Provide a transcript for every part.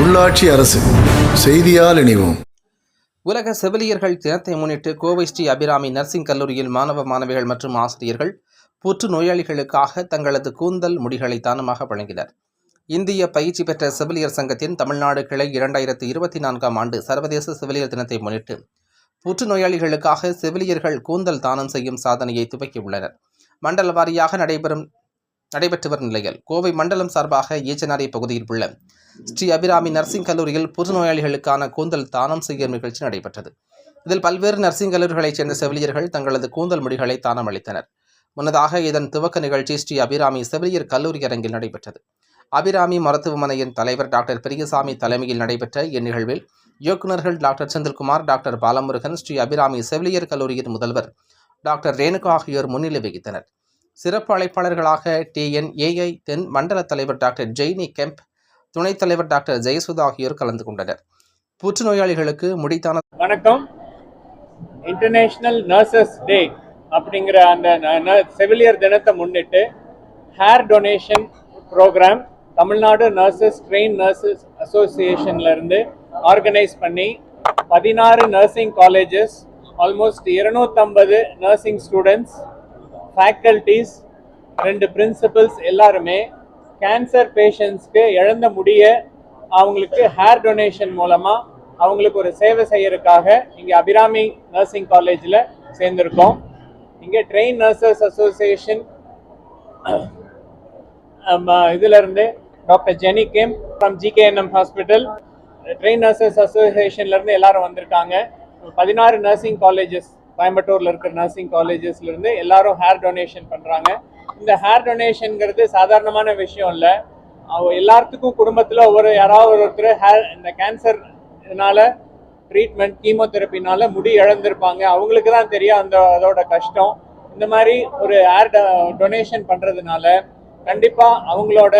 உள்ளாட்சி அரசு செய்தியால் இணைவோம். உலக செவிலியர்கள் தினத்தை முன்னிட்டு கோவை ஸ்ரீ அபிராமி நர்சிங் கல்லூரியில் மாணவ மாணவிகள் மற்றும் ஆசிரியர்கள் புற்று நோயாளிகளுக்காக தங்களது கூந்தல் முடிகளை தானமாக வழங்கினர். இந்திய பயிற்சி பெற்ற செவிலியர் சங்கத்தின் தமிழ்நாடு கிளை இரண்டாயிரத்தி இருபத்தி நான்காம் ஆண்டு சர்வதேச செவிலியர் தினத்தை முன்னிட்டு புற்று நோயாளிகளுக்காக செவிலியர்கள் கூந்தல் தானம் செய்யும் சாதனையை துவக்கியுள்ளனர் மண்டல வாரியாக நடைபெறும் நடைபெற்று வரும் நிலையில் கோவை மண்டலம் சார்பாக ஏச்சனாரி பகுதியில் உள்ள ஸ்ரீ அபிராமி நர்சிங் கல்லூரியில் புற்றுநோயாளிகளுக்கான கூந்தல் தானம் செய்யும் நிகழ்ச்சி நடைபெற்றது. இதில் பல்வேறு நர்சிங் கல்லூரிகளைச் சேர்ந்த செவிலியர்கள் தங்களது கூந்தல் முடிகளை தானம் அளித்தனர். முன்னதாக இதன் துவக்க நிகழ்ச்சி ஸ்ரீ அபிராமி செவிலியர் கல்லூரி அரங்கில் நடைபெற்றது. அபிராமி மருத்துவமனையின் தலைவர் டாக்டர் பெரியசாமி தலைமையில் நடைபெற்ற இந்நிகழ்வில் இயக்குநர்கள் டாக்டர் செந்தில்குமார் டாக்டர் பாலமுருகன் ஸ்ரீ அபிராமி செவிலியர் கல்லூரியின் முதல்வர் டாக்டர் ரேணுகா ஆகியோர் முன்னிலை வகித்தனர். சிறப்பு அழைப்பாளர்களாக டிஎன்ஏஐ தென் மண்டல தலைவர் டாக்டர் ஜெய்னி கெம்ப் துணைத் தலைவர் டாக்டர் ஜெயசுதா ஆகியோர் கலந்து கொண்டனர். புற்றுநோயாளிகளுக்கு முடித்தான வணக்கம். இன்டர்நேஷ்னல் நர்சஸ் டே அப்படிங்கிற அந்த ந- ந- செவிலியர் தினத்தை முன்னிட்டு hair donation program Tamil Nadu nurses train nurses அசோசியேஷன்லேருந்து organise பண்ணி பதினாறு நர்சிங் காலேஜஸ் ஆல்மோஸ்ட் இருநூத்தம்பது நர்சிங் ஸ்டூடெண்ட்ஸ் ஃபேக்கல்டிஸ் ரெண்டு பிரின்சிபல்ஸ் எல்லாருமே கேன்சர் பேஷண்ட்ஸ்க்கு இழந்த முடிய அவங்களுக்கு ஹேர் டொனேஷன் மூலமாக அவங்களுக்கு ஒரு சேவை செய்யறதுக்காக இங்கே அபிராமி நர்சிங் காலேஜில் சேர்ந்துருக்கோம். இங்கே ட்ரெயின் நர்சஸ் அசோசியேஷன் இதிலிருந்து doctor Jeni came from GKNM hospital train nurses அசோசியேஷன்லேருந்து எல்லாரும் வந்திருக்காங்க. பதினாறு நர்சிங் காலேஜஸ் கோயம்புத்தூர்ல இருக்கிற நர்சிங் காலேஜஸ்ல இருந்து எல்லாரும் ஹேர் டொனேஷன் பண்றாங்க. இந்த ஹேர் டொனேஷன்ங்கிறது சாதாரணமான விஷயம் இல்லை. எல்லாத்துக்கும் குடும்பத்தில் ஒரு யாராவது ஒருத்தர் ஹேர் இந்த கேன்சர் இதனால ட்ரீட்மெண்ட் கீமோதெரப்பினால முடி இழந்திருப்பாங்க. அவங்களுக்கு தான் தெரியும் அந்த அதோட கஷ்டம். இந்த மாதிரி ஒரு ஹேர் டொனேஷன் பண்ணுறதுனால கண்டிப்பாக அவங்களோட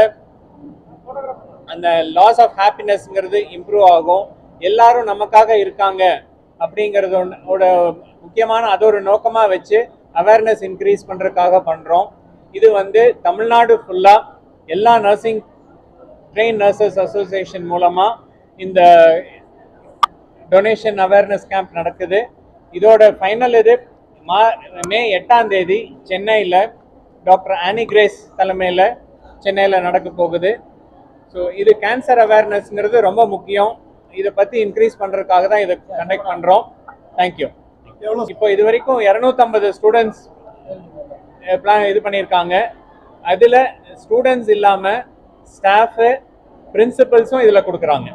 அந்த லாஸ் ஆஃப் ஹாப்பினஸ்ங்கிறது இம்ப்ரூவ் ஆகும். எல்லாரும் நமக்காக இருக்காங்க அப்படிங்கிறதோட முக்கியமான அது ஒரு நோக்கமாக வச்சு அவேர்னஸ் இன்க்ரீஸ் பண்ணுறதுக்காக பண்ணுறோம் இது வந்து தமிழ்நாடு ஃபுல்லாக எல்லா நர்சிங் ட்ரெயின் நர்சஸ் அசோசியேஷன் மூலமாக இந்த டொனேஷன் அவேர்னஸ் கேம்ப் நடக்குது. இதோட ஃபைனல் இது மா மே எட்டாம் தேதி சென்னையில் டாக்டர் ஆனி கிரேஸ் தலைமையில் சென்னையில் நடக்க போகுது. ஸோ இது கேன்சர் அவேர்னஸ்ங்கிறது ரொம்ப முக்கியம். இதை பற்றி இன்க்ரீஸ் பண்ணுறதுக்காக தான் இதை கண்டக்ட் பண்ணுறோம் தேங்க்யூ இப்போ இது வரைக்கும் இரநூத்தம்பது ஸ்டூடெண்ட்ஸ் பிளான் இது பண்ணியிருக்காங்க. அதில் ஸ்டூடெண்ட்ஸ் இல்லாமல் ஸ்டாஃபு பிரின்சிபல்ஸும் இதில் கொடுக்குறாங்க.